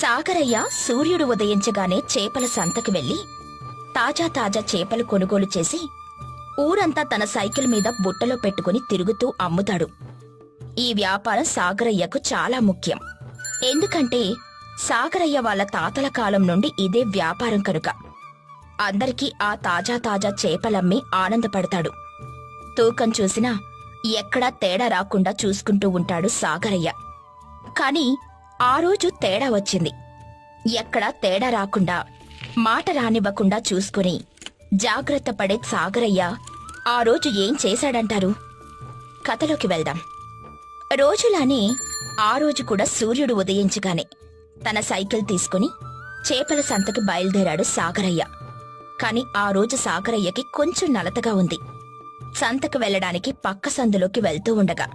సాగరయ్య సూర్యుడు ఉదయించగానే చేపల సంతకు వెళ్ళి తాజా తాజా చేపలు కొనుగోలు చేసి ఊరంతా తన సైకిల్ మీద బుట్టలో పెట్టుకుని తిరుగుతూ అమ్ముతాడు. ఈ వ్యాపారం సాగరయ్యకు చాలా ముఖ్యం. ఎందుకంటే సాగరయ్య వాళ్ళ తాతల కాలం నుండి ఇదే వ్యాపారం కనుక. అందరికీ ఆ తాజా తాజా చేపలమ్మి ఆనందపడతాడు. తూకం చూసినా ఎక్కడా తేడా రాకుండా చూసుకుంటూ ఉంటాడు సాగరయ్య. కాని ఆ రోజు తేడా వచ్చింది. ఎక్కడా తేడా రాకుండా మాట రానివ్వకుండా చూసుకుని జాగ్రత్త పడే సాగరయ్య ఆ రోజు ఏం చేశాడంటారు? కథలోకి వెళ్దాం. రోజులానే ఆ రోజు కూడా సూర్యుడు ఉదయించగానే తన సైకిల్ తీసుకుని చేపల సంతకి బయలుదేరాడు సాగరయ్య. కాని ఆ రోజు సాగరయ్యకి కొంచెం నలతగా ఉంది. సంతకు వెళ్ళడానికి పక్క సందులోకి వెళ్తూ ఉండగా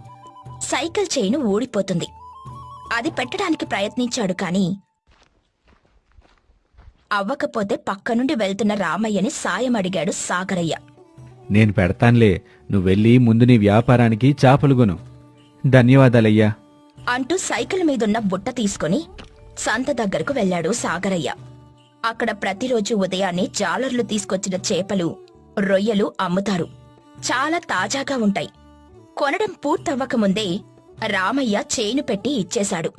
సైకిల్ చైను ఊడిపోతుంది. అది పెట్టడానికి ప్రయత్నించాడు కాని అవ్వకపోతే పక్క నుండి వెళ్తున్న రామయ్యని సాయం అడిగాడు సాగరయ్య. నేను పెడతాన్లే నువ్వెళ్ళి ముందు నీ వ్యాపారానికి చేపలు కొను. ధన్యవాదాలయ్యా. అంటూ సైకిల్ మీదున్న బుట్ట తీసుకుని సంత దగ్గరకు వెళ్ళాడు సాగరయ్య. అక్కడ ప్రతిరోజు ఉదయాన్నే జాలర్లు తీసుకొచ్చిన చేపలు రొయ్యలు అమ్ముతారు. చాలా తాజాగా ఉంటాయి. కొనడం పూర్తవ్వకముందే రామయ్య చేను పెట్టి ఇచ్చేశాడు.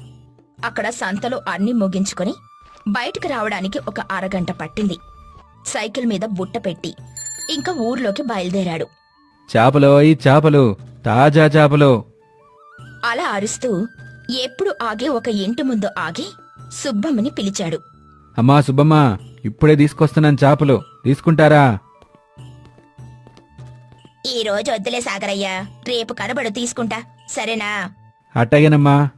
అక్కడ సంతలో అన్ని ముగించుకొని బయటికి రావడానికి ఒక అరగంట పట్టింది. సైకిల్ మీద బుట్ట పెట్టి ఇంకా ఊర్లోకి బయలుదేరాడు. చేపలోయ్ చేపలు. తాజా చేపలు. అలా అరుస్తూ ఎప్పుడు ఆగే ఒక ఇంటి ముందు ఆగి సుబ్బమ్మని పిలిచాడు. అమ్మా సుబ్బమ్మ ఇప్పుడే తీసుకొస్తున్నాను చేపలు. తీసుకుంటారా? ఈ రోజు వద్దులే సాగరయ్య. రేపు కనబడు తీసుకుంటా. సరేనా? అట్టగేనమ్మా.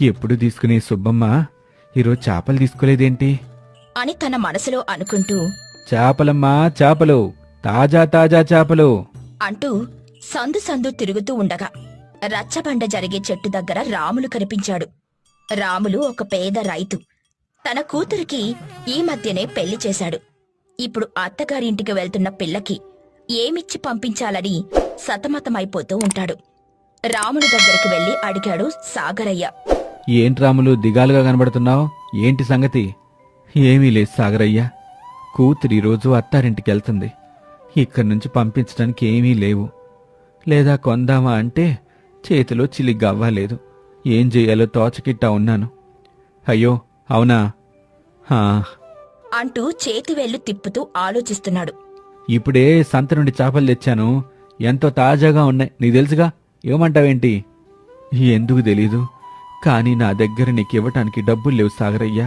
ఎప్పుడు తీసుకునే సుబ్బమ్మ? ఈరోజు చేపలు తీసుకోలేదేంటి? అని తన మనసులో అనుకుంటూ చేపలమ్మా చేపలు. తాజా తాజా చేపలు. అంటూ సందు సందు తిరుగుతూ ఉండగా రచ్చబండ జరిగే చెట్టు దగ్గర రాములు కనిపించాడు. రాములు ఒక పేద రైతు. తన కూతురికి ఈ మధ్యనే పెళ్ళి చేశాడు. ఇప్పుడు అత్తగారింటికి వెళ్తున్న పిల్లకి ఏమిచ్చి పంపించాలని సతమతమైపోతూ ఉంటాడు. రాముని దగ్గరికి వెళ్ళి అడిగాడు సాగరయ్య. ఏంటి రాములు దిగాలుగా కనబడుతున్నావు? ఏంటి సంగతి? ఏమీ లేదు సాగరయ్య. కూతురు ఈరోజు అత్తారింటికి వెళ్తుంది ఇక్కడి నుంచి పంపించడానికి ఏమీ లేవు. లేదా కొందామా అంటే చేతిలో చిలి గవ్వలేదు ఏం చెయ్యాలో తోచకిట్టా ఉన్నాను. అయ్యో అవునా? హా, అంటూ చేతివేళ్ళు తిప్పుతూ ఆలోచిస్తున్నాడు. ఇప్పుడే సంత నుండి చేపలు తెచ్చాను. ఎంతో తాజాగా ఉన్నాయి. నీకు తెలుసుగా? ఇవ్వమంటావేంటి ఎందుకు తెలీదు? కానీ నా దగ్గర నీకు ఇవ్వటానికి డబ్బులు లేవు సాగరయ్యా.